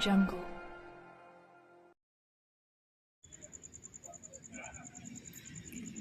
jungle.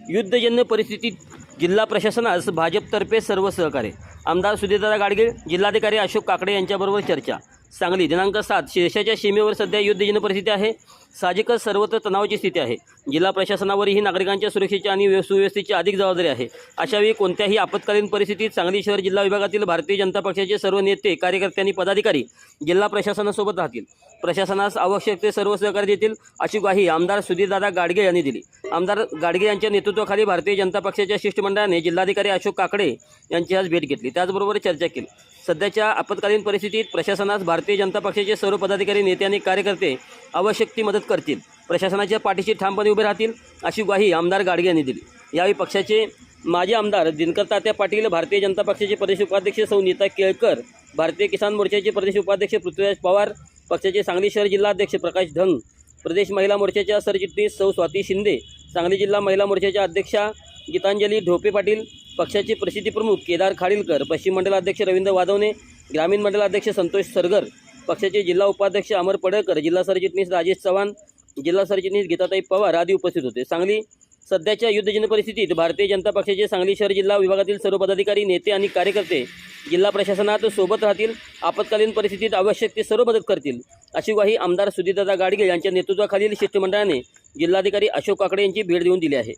युद्धजन्य परिस्थितीत जिल्हा प्रशासनास भाजपतर्फे सर्व सहकार्य आमदार सुधीरदा गाडगीळ जिल्हाधिकारी अशोक काकडे यांच्याबरोबर चर्चा सांगली दिनांक सात देशाच्या सीमेवर सध्या युद्धजन्य परिस्थिती आहे. साहजिकच सर्वत्र तणावाची स्थिती आहे. जिल्हा प्रशासनावरही नागरिकांच्या सुरक्षेची आणि व्यव- सुव्यवस्थेची अधिक जबाबदारी आहे. अशावेळी कोणत्याही आपत्कालीन परिस्थितीत सांगली शहर जिल्हा विभागातील भारतीय जनता पक्षाचे सर्व नेते कार्यकर्ते आणि पदाधिकारी जिल्हा प्रशासनासोबत राहतील. प्रशासनास आवश्यक ते सर्व सहकार्य देतील अशी ग्वाही आमदार सुधीरदादा गाडगे यांनी दिली. आमदार गाडगे यांच्या नेतृत्वाखाली भारतीय जनता पक्षाच्या शिष्टमंडळाने जिल्हाधिकारी अशोक काकडे यांची आज भेट घेतली. त्याचबरोबर चर्चा केली. सध्याच्या आपत्कालीन परिस्थितीत प्रशासनास भारतीय जनता पक्षाचे सर्व पदाधिकारी नेते आणि कार्यकर्ते आवश्यक ती मदत करतील. प्रशासनाच्या पाठीशी ठामपणे उभे राहतील अशी ग्वाही आमदार गाडगे यांनी दिली. यावेळी पक्षाचे माजी आमदार दिनकर तात्या पाटील भारतीय जनता पक्षाचे प्रदेश उपाध्यक्ष सौ नीता केळकर भारतीय किसान मोर्चाचे प्रदेश उपाध्यक्ष पृथ्वीराज पवार पक्षाचे सांगली शहर जिल्हाध्यक्ष प्रकाश धंग प्रदेश महिला मोर्चाच्या सरचिटणीस सौ स्वाती शिंदे सांगली जिल्हा महिला मोर्चाच्या अध्यक्षा गीतांजली ढोपे पाटील पक्षाचे प्रसिद्धी प्रमुख केदार खाडीलकर पश्चिम मंडलाध्यक्ष रवींद्र वादवणे ग्रामीण मंडलाध्यक्ष संतोष सरगर पक्षाचे जिल्हा उपाध्यक्ष अमर पडळकर जिल्हा सरचिटणीस राजेश चव्हाण जिल्हा सरचिटणीस गीताताई पवार आदी उपस्थित होते. सांगली सध्याच्या युद्धजन परिस्थितीत भारतीय जनता पक्षाचे सांगली शहर जिल्हा विभागातील सर्व पदाधिकारी नेते आणि कार्यकर्ते जिल्हा प्रशासनात सोबत राहतील. आपत्कालीन परिस्थितीत आवश्यक ते सर्व मदत करतील. अशी ग्वाही आमदार सुधीरदादा गाडगे यांच्या नेतृत्वाखालील शिष्टमंडळाने जिल्हाधिकारी अशोक काकडे यांची भेट देऊन दिली आहे.